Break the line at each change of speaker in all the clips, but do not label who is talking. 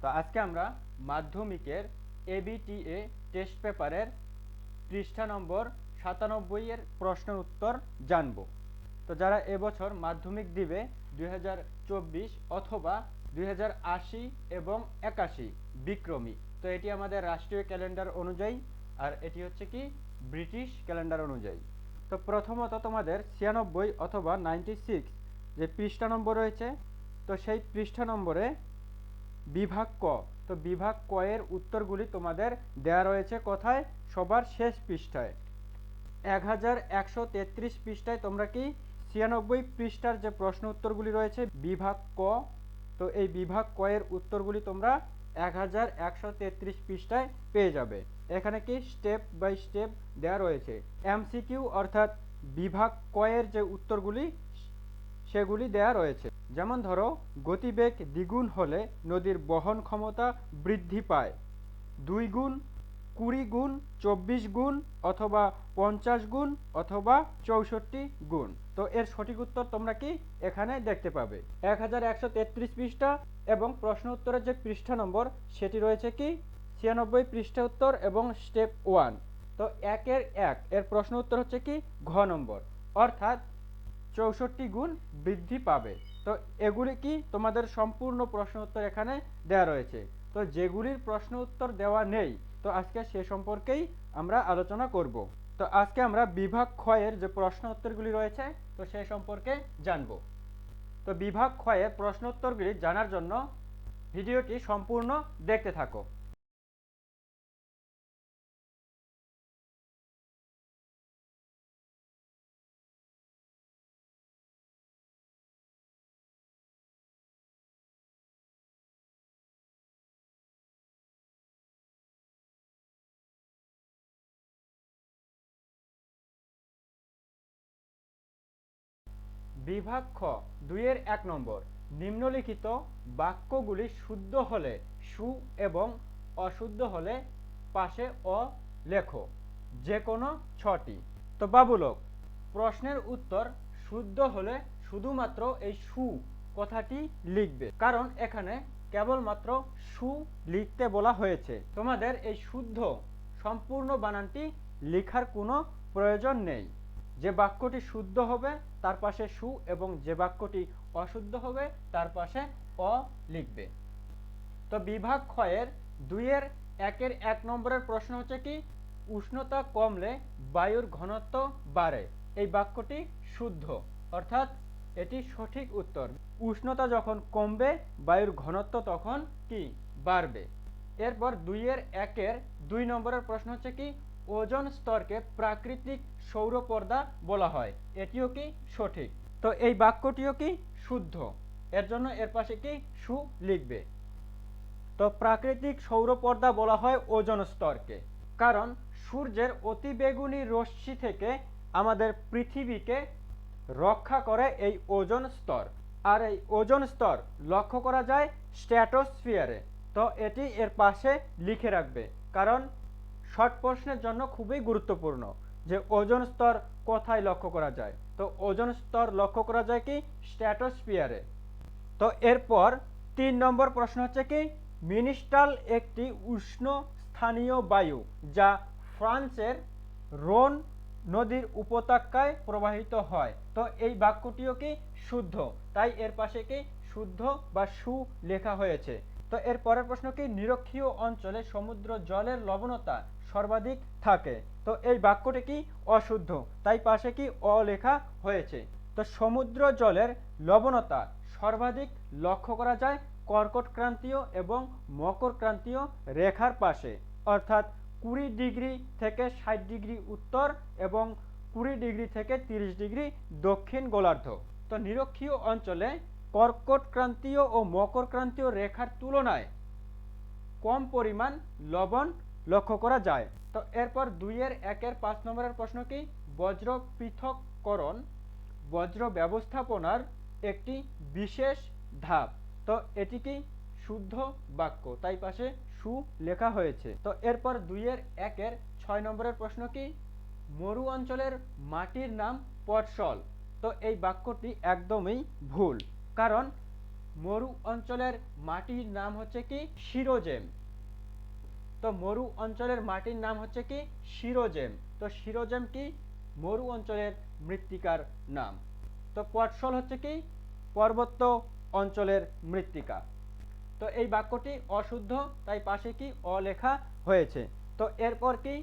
তো আজকে আমরা মাধ্যমিকের এবিটিএ টেস্ট পেপারের পৃষ্ঠা নম্বর সাতানব্বই এর প্রশ্নের উত্তর জানব। তো যারা এবছর মাধ্যমিক দিবে দুই হাজার চব্বিশ অথবা দুই হাজার আশি এবং একাশি, বিক্রমী, তো এটি আমাদের রাষ্ট্রীয় ক্যালেন্ডার অনুযায়ী আর এটি হচ্ছে কি ব্রিটিশ ক্যালেন্ডার অনুযায়ী। তো প্রথমত তোমাদের ছিয়ানব্বই অথবা নাইনটি সিক্স যে পৃষ্ঠা নম্বর রয়েছে, তো সেই পৃষ্ঠা নম্বরে বিভাগ ক। তো বিভাগ ক এর উত্তরগুলি তোমাদের দেয়া রয়েছে কোথায়? সবার শেষ পৃষ্ঠায়। এক হাজার একশো তেত্রিশ পৃষ্ঠায় তোমরা কি ছিয়ানব্বই পৃষ্ঠার যে প্রশ্ন উত্তরগুলি রয়েছে, বিভাগ ক, তো এই বিভাগ ক এর উত্তরগুলি তোমরা এক হাজার একশো তেত্রিশ পৃষ্ঠায় পেয়ে যাবে। এখানে কি স্টেপ বাই স্টেপ দেয়া রয়েছে। এমসিকিউ অর্থাৎ বিভাগ ক এর যে উত্তরগুলি সেগুলি দেয়া রয়েছে। যেমন ধরো, গতিবেগ দ্বিগুণ হলে নদীর বহন ক্ষমতা বৃদ্ধি পায়। দুই গুণ, কুড়ি গুণ, চব্বিশ গুণ, অথবা পঞ্চাশ গুণ, অথবা চৌষট্টি গুণ। তো এর সঠিক উত্তর তোমরা কি এখানে দেখতে পাবে? এক হাজার একশো তেত্রিশ পৃষ্ঠা এবং প্রশ্ন উত্তরের যে পৃষ্ঠা নম্বর, সেটি রয়েছে কি? ছিয়ানব্বই পৃষ্ঠা উত্তর এবং স্টেপ ওয়ান। তো একের এক, এর প্রশ্ন উত্তর হচ্ছে কি? ঘ নম্বর। অর্থাৎ চৌষট্টি গুণ বৃদ্ধি পাবে। তো এগুলি কি? তোমাদের সম্পূর্ণ প্রশ্ন উত্তর এখানে দেওয়া রয়েছে। তো যেগুলির প্রশ্ন উত্তর দেওয়া নেই, তো আজকে সে সম্পর্কেই আমরা আলোচনা করব। তো আজকে আমরা বিভাগ ক্ষয়ের যে প্রশ্ন উত্তরগুলি রয়েছে, তো সে সম্পর্কে জানব। তো বিভাগ ক্ষয়ের প্রশ্ন উত্তরগুলি জানার জন্য ভিডিওটি সম্পূর্ণ দেখতে থাকো। বিভাগ খ দুইয়ের এক নম্বর। নিম্নলিখিত বাক্যগুলি শুদ্ধ হলে সু এবং অশুদ্ধ হলে পাশে অ লেখো যে কোনো ছটি। তো বাবুলোক, প্রশ্নের উত্তর শুদ্ধ হলে শুধুমাত্র এই সু কথাটি লিখবে, কারণ এখানে কেবলমাত্র সু লিখতে বলা হয়েছে। তোমাদের এই শুদ্ধ সম্পূর্ণ বানানটি লেখার কোনো প্রয়োজন নেই। যে বাক্যটি শুদ্ধ হবে তার পাশে সু এবং যে বাক্যটি অশুদ্ধ হবে, তার পাশে অ লিখবে। তো বিভাগ ক্ষয়ের দুইয়ের একের এক নম্বরের প্রশ্ন হচ্ছে কি, উষ্ণতা কমলে বায়ুর ঘনত্ব বাড়ে। এই বাক্যটি শুদ্ধ, অর্থাৎ এটি সঠিক উত্তর। উষ্ণতা যখন কমবে, বায়ুর ঘনত্ব তখন কি বাড়বে? এরপর দুইয়ের একের দুই নম্বরের প্রশ্ন হচ্ছে কি ওজন স্তরকে প্রাকৃতিক সৌরপর্দা বলা হয়। এটিও কি সঠিক? তো এই বাক্যটিও কি শুদ্ধ? এর জন্য এর পাশে কি সু লিখবে? তো প্রাকৃতিক সৌরপর্দা বলা হয় ওজন স্তরকে। কারণ সূর্যের অতিবেগুনি রশ্মি থেকে আমাদের পৃথিবীকে রক্ষা করে এই ওজন স্তর। আর এই ওজন স্তর লক্ষ্য করা যায় স্ট্র্যাটোস্ফিয়ারে তো এটি এর পাশে লিখে রাখবে। কারণ শর্ট প্রশ্নের জন্য খুবই গুরুত্বপূর্ণ যে ওজন স্তর কোথায় লক্ষ্য করা যায়। তো ওজন স্তর লক্ষ্য করা যায় কি? স্ট্র্যাটোস্ফিয়ারে। তো এরপর তিন নম্বর প্রশ্ন হচ্ছে কি? মিনিস্টাল একটি উষ্ণ স্থানীয় বায়ু যা ফ্রান্সের রোন নদীর উপত্যকায় প্রবাহিত হয়। তো এই বাক্যটিও কি? শুদ্ধ। তাই এর পাশে কি? শুদ্ধ বা সু লেখা হয়েছে। তো এর পরের প্রশ্ন কি? নিরক্ষীয় অঞ্চলে সমুদ্র জলের লবণতা সর্বাধিক থাকে। তো এই বাক্যটি কি? অশুদ্ধ। তাই পাশে কি? অ লেখা হয়েছে। তো সমুদ্র জলের লবণতা সর্বাধিক লক্ষ্য করা যায় কর্কট ক্রান্তীয় এবং মকর ক্রান্তীয় রেখার পাশে। অর্থাৎ কুড়ি ডিগ্রি থেকে ষাট ডিগ্রি উত্তর এবং কুড়ি ডিগ্রি থেকে তিরিশ ডিগ্রি দক্ষিণ গোলার্ধ। তো নিরক্ষীয় অঞ্চলে কর্কট ক্রান্তীয় ও মকর ক্রান্তীয় রেখার তুলনায় কম পরিমাণ লবণ লক্ষ্য করা যায়। তো এরপর দুইয়ের একের পাঁচ নম্বরের প্রশ্ন কি? বজ্র পৃথককরণ, বজ্র ব্যবস্থাপনার একটি বিশেষ ধাপ। তো এটি কি শুদ্ধ বাক্য? তাই পাশে সু লেখা হয়েছে। তো এরপর দুইয়ের একের ছয় নম্বরের প্রশ্ন কি? মরু অঞ্চলের মাটির নাম পটসল তো এই বাক্যটি একদমই ভুল। কারণ মরু অঞ্চলের মাটির নাম হচ্ছে কি? শিরোজেম। তো মরু অঞ্চলের মাটির নাম হচ্ছে কি? শিরোজেম। তো শিরোজেম কি? মরু অঞ্চলের মৃত্তিকার নাম। তো পটসল হচ্ছে কি? পর্বত্য অঞ্চলের মৃত্তিকা। তো এই বাক্যটি অশুদ্ধ, তাই পাশে কি? অলেখা হয়েছে। তো এরপর কি?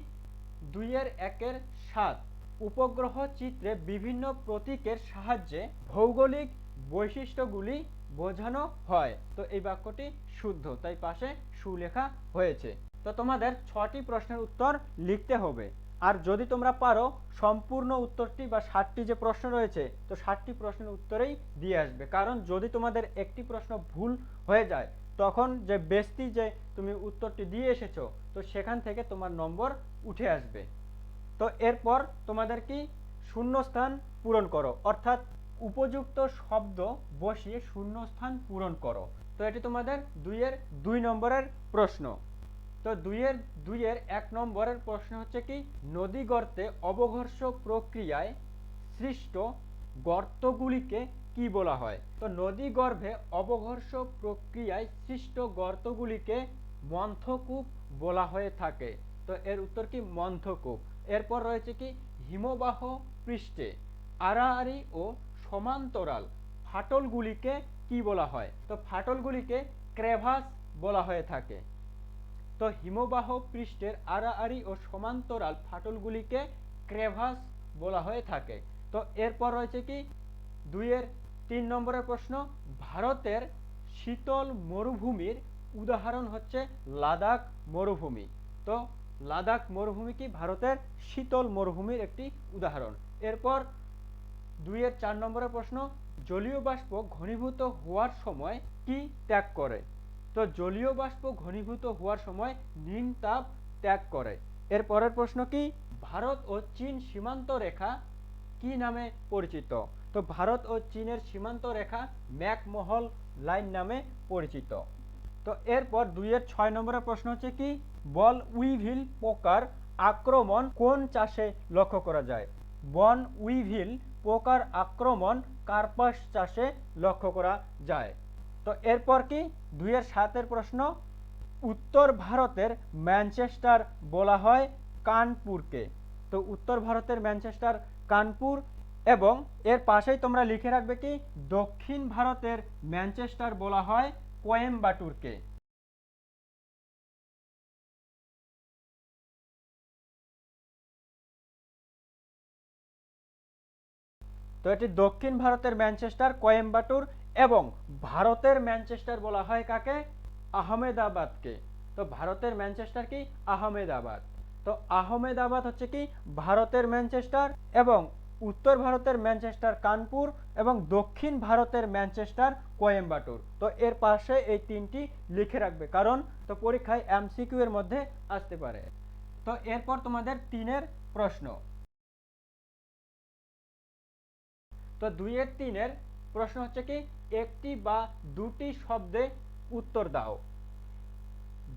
দুইয়ের একের সাত। উপগ্রহ চিত্রে বিভিন্ন প্রতীকের সাহায্যে ভৌগোলিক বৈশিষ্ট্যগুলি বোঝানো হয়। তো এই বাক্যটি শুদ্ধ, তাই পাশে সুলেখা হয়েছে। তো তোমাদের ছটি প্রশ্নের উত্তর লিখতে হবে। আর যদি তোমরা পারো, সম্পূর্ণ উত্তরটি বা ষাটটি যে প্রশ্ন রয়েছে, তো ষাটটি প্রশ্নের উত্তরেই দিয়ে আসবে। কারণ যদি তোমাদের একটি প্রশ্ন ভুল হয়ে যায়, তখন যে বেস্তি যে তুমি উত্তরটি দিয়ে এসেছ, তো সেখান থেকে তোমার নম্বর উঠে আসবে। তো এরপর তোমাদের কি শূন্যস্থান পূরণ করো, অর্থাৎ উপযুক্ত শব্দ বসিয়ে শূন্যস্থান পূরণ করো। তো এটি তোমাদের দুইয়ের দুই নম্বরের প্রশ্ন। তো দুইয়ের দুইয়ের এক নম্বরের প্রশ্ন হচ্ছে কি, নদী গর্তে অবঘর্ষ প্রক্রিয়ায় সৃষ্ট গর্তগুলিকে কি বলা হয়? তো নদী গর্ভে অবঘর্ষ প্রক্রিয়ায় সৃষ্ট গর্তগুলিকে মন্থকূপ বলা হয়ে থাকে। তো এর উত্তর কি, মন্থকূপ। এরপর রয়েছে কি, হিমবাহ পৃষ্ঠে আড়াআড়ি ও সমান্তরাল ফাটলগুলিকে কি বলা হয়? তো ফাটলগুলিকে ক্রেভাস বলা হয়ে থাকে। তো হিমবাহ পৃষ্ঠের আড়াআড়ি ও সমান্তরাল ফাটলগুলিকে ক্রেভাস বলা হয়ে থাকে। তো এরপর রয়েছে কি? দুইয়ের তিন নম্বরের প্রশ্ন, ভারতের শীতল মরুভূমির উদাহরণ হচ্ছে লাদাখ মরুভূমি। তো লাদাখ মরুভূমি কি ভারতের শীতল মরুভূমির একটি উদাহরণ। এরপর দুইয়ের চার নম্বরের প্রশ্ন, জলীয় বাষ্প ঘনীভূত হওয়ার সময় কি ত্যাগ করে? তো জলীয় বাষ্প ঘনীভূত হওয়ার সময় নীল তাপ ত্যাগ করে। এর পরের প্রশ্ন কি? ভারত ও চীন সীমান্ত রেখা কি নামে পরিচিত? তো ভারত ও চীনের সীমান্ত রেখা ম্যাকমহল লাইন নামে পরিচিত। তো এরপর দুইয়ের ছয় নম্বরের প্রশ্ন হচ্ছে কি? বল উইভিল পোকার আক্রমণ কোন চাষে লক্ষ্য করা যায়? বন উইভিল পোকার আক্রমণ কার্পাস চাষে লক্ষ্য করা যায়। তো এরপর কি? দুইয়ের সাতের প্রশ্ন, উত্তর ভারতের ম্যানচেস্টার বলা হয় কানপুরকে। তো উত্তর ভারতের ম্যানচেস্টার, কানপুর এবং এর পাশেই তোমরা লিখে রাখবে কি? দক্ষিণ ভারতের ম্যানচেস্টার বলা হয় কোয়েম্বাটুরকে। তো এটি দক্ষিণ ভারতের ম্যানচেস্টার, কোয়েম্বাটুর এবং ভারতের ম্যানচেস্টার বলা হয় কাকে? আহমেদাবাদকে। তো ভারতের ম্যানচেস্টার কি? আহমেদাবাদ। তো আহমেদাবাদ হচ্ছে কি? ভারতের ম্যানচেস্টার এবং উত্তর ভারতের ম্যানচেস্টার, কানপুর এবং দক্ষিণ ভারতের ম্যানচেস্টার, কোয়েম্বাটুর। তো এর পাশে এই তিনটি লিখে রাখবে। কারণ তো পরীক্ষায় এমসিকিউ এর মধ্যে আসতে পারে। তো এরপর তোমাদের তিনের প্রশ্ন। তো দুইয়ের তিনের প্রশ্ন হচ্ছে কি, একটি বা দুটি শব্দে উত্তর দাও।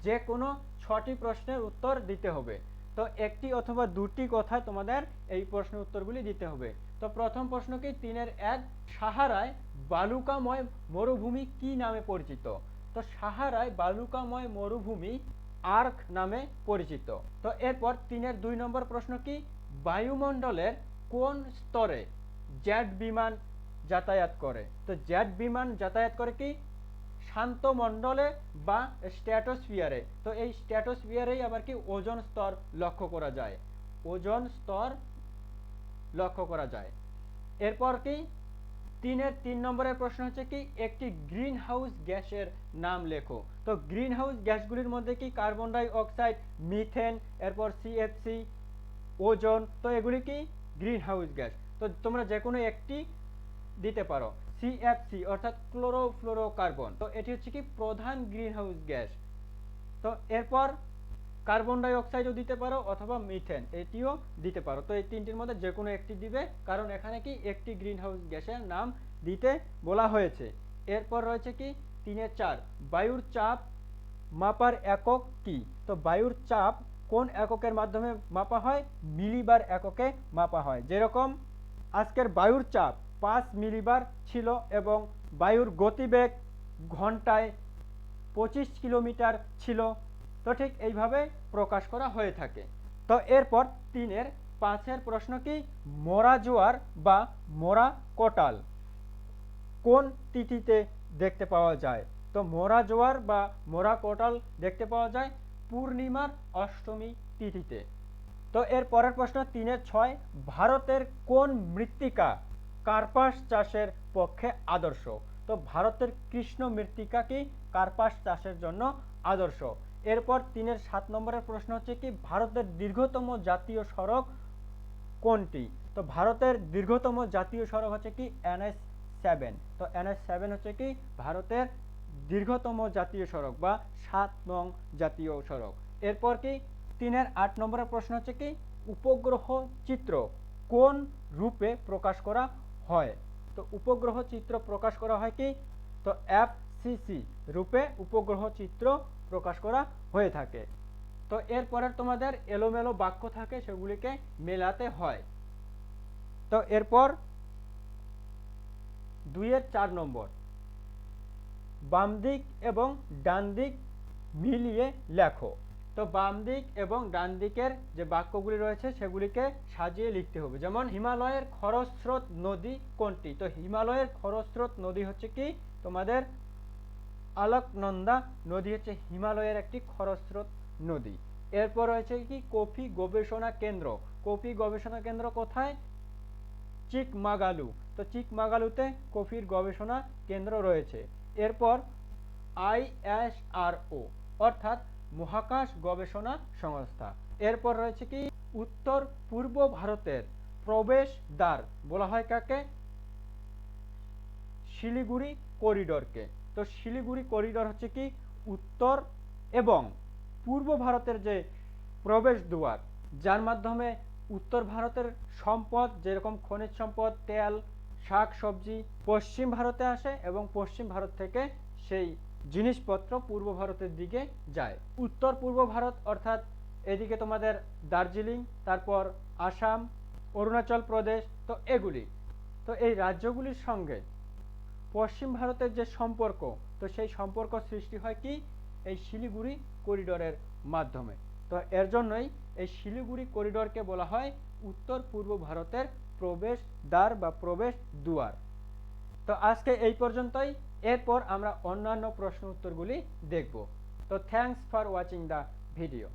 যে কোনো ছটি প্রশ্নের উত্তর দিতে হবে। তো একটি অথবা দুটি কথায় তোমাদের এই প্রশ্নের উত্তরগুলি দিতে হবে। তো প্রথম প্রশ্ন কি, তিনের এক সাহারায় বালুকাময় মরুভূমি কি নামে পরিচিত? তো সাহারায় বালুকাময় মরুভূমি আর্ক নামে পরিচিত। তো এরপর তিনের দুই নম্বর প্রশ্ন কি, বায়ুমণ্ডলের কোন স্তরে জেট বিমান যাতায়াত করে। তো জেট বিমান যাতায়াত করে কি? শান্ত মণ্ডলে বা স্ট্র্যাটোস্ফিয়ারে তো এই স্ট্র্যাটোস্ফিয়ারেই আবার কি? ওজন স্তর লক্ষ্য করা যায়। ওজন স্তর লক্ষ্য করা যায়। এরপর কি? তিনের তিন নম্বরের প্রশ্ন হচ্ছে কি? একটি গ্রিন হাউস গ্যাসের নাম লেখো। তো গ্রিন হাউস গ্যাসগুলির মধ্যে কি? কার্বন ডাই অক্সাইড, মিথেন, এরপর সিএফসি ওজন। তো এগুলি কি? Greenhouse gas. তো তোমরা যে কোনো একটি দিতে পারো সিএফসি অর্থাৎ ক্লোরোফ্লোরোকার্বন। তো এটি হচ্ছে কি প্রধান গ্রিন হাউস গ্যাস। তো এরপর কার্বন ডাই অক্সাইডও দিতে পারো অথবা মিথেন, এটিও দিতে পারো। তো এই তিনটির মধ্যে যে কোনো একটি দিবে, কারণ এখানে কি একটি গ্রিন হাউস গ্যাসের নাম দিতে বলা হয়েছে। এরপর রয়েছে কি তিনে চার, বায়ুর চাপ মাপার একক কি? তো বায়ুর চাপ কোন এককের মাধ্যমে মাপা হয়? মিলিবার এককে মাপা হয়। যেরকম আজকের বায়ুর চাপ পাঁচ মিলিবার ছিল এবং বায়ুর গতিবেগ ঘন্টায় পঁচিশ কিলোমিটার ছিল। তো ঠিক এইভাবে প্রকাশ করা হয়ে থাকে। তো এরপর তিনের, পাঁচের প্রশ্ন কি? মরা জোয়ার বা মরা কোটাল? কোন তিথিতে দেখতে পাওয়া যায়? তো মরা জোয়ার বা মরা কোটাল দেখতে পাওয়া যায় পূর্ণিমার অষ্টমী তিথিতে। তো এর পরের প্রশ্ন তিনের ছয়, ভারতের কোন মৃত্তিকা কার্পাস চাষের পক্ষে আদর্শ? তো ভারতের কৃষ্ণ মৃত্তিকা কি? কার্পাস চাষের জন্য আদর্শ। এরপর তিনের সাত নম্বরের প্রশ্ন হচ্ছে কি, ভারতের দীর্ঘতম জাতীয় সড়ক কোনটি? তো ভারতের দীর্ঘতম জাতীয় সড়ক হচ্ছে কি এনএস সেভেন। তো এনএস সেভেন হচ্ছে কি, ভারতের দীর্ঘতম জাতীয় সড়ক বা সাত নং জাতীয় সড়ক। এরপর কি তিনের আট নম্বরের প্রশ্ন হচ্ছে কি? উপগ্রহ চিত্র কোন রূপে প্রকাশ করা হয়? তো উপগ্রহ চিত্র প্রকাশ করা হয় কি? তো এফসিসি রূপে উপগ্রহ চিত্র প্রকাশ করা হয়ে থাকে। তো এরপরের তোমাদের এলোমেলো বাক্য থাকে সেগুলিকে মেলাতে হয়। তো এরপর দুইয়ের চার নম্বর। বাম দিক এবং ডান দিক মিলিয়ে লেখো। তো বাম দিক এবং ডান দিকের যে বাক্যগুলি রয়েছে, সেগুলিকে সাজিয়ে লিখতে হবে। যেমন, হিমালয়ের খরস্রোত নদী কোনটি? তো হিমালয়ের খরস্রোত নদী হচ্ছে কি? তোমাদের আলকনন্দা নদী হচ্ছে হিমালয়ের একটি খরস্রোত নদী। এরপর রয়েছে কি? কফি গবেষণা কেন্দ্র। কফি গবেষণা কেন্দ্র কোথায়? চিকমাগালু। তো চিকমাগালুতে কফির গবেষণা কেন্দ্র রয়েছে। এরপর আইএসআরও অর্থাৎ মহাকাশ গবেষণা সংস্থা। এরপর রয়েছে কি? উত্তর পূর্ব ভারতের প্রবেশ দ্বার বলা হয় কাকে? শিলিগুড়ি করিডোরকে। তো শিলিগুড়ি করিডোর হচ্ছে কি? উত্তর এবং পূর্ব ভারতের যে প্রবেশ দুয়ার যার মাধ্যমে উত্তর ভারতের সম্পদ, যেরকম খনিজ সম্পদ, তেল, শাক, সবজি পশ্চিম ভারতে আসে এবং পশ্চিম ভারত থেকে সেই জিনিসপত্র পূর্ব ভারতের দিকে যায়। উত্তর পূর্ব ভারত অর্থাৎ এদিকে তোমাদের দার্জিলিং, তারপর আসাম, অরুণাচল প্রদেশ, তো এগুলি। তো এই রাজ্যগুলির সঙ্গে পশ্চিম ভারতের যে সম্পর্ক, তো সেই সম্পর্ক সৃষ্টি হয় কি? এই শিলিগুড়ি করিডোরের মাধ্যমে। তো এর জন্যই এই শিলিগুড়ি করিডোরকে বলা হয় উত্তর পূর্ব ভারতের প্রবেশ দ্বার বা প্রবেশ দুয়ার তো আজকে এই পর্যন্তই। এরপর আমরা অন্যান্য প্রশ্ন উত্তরগুলি দেখব। তো thanks for watching the video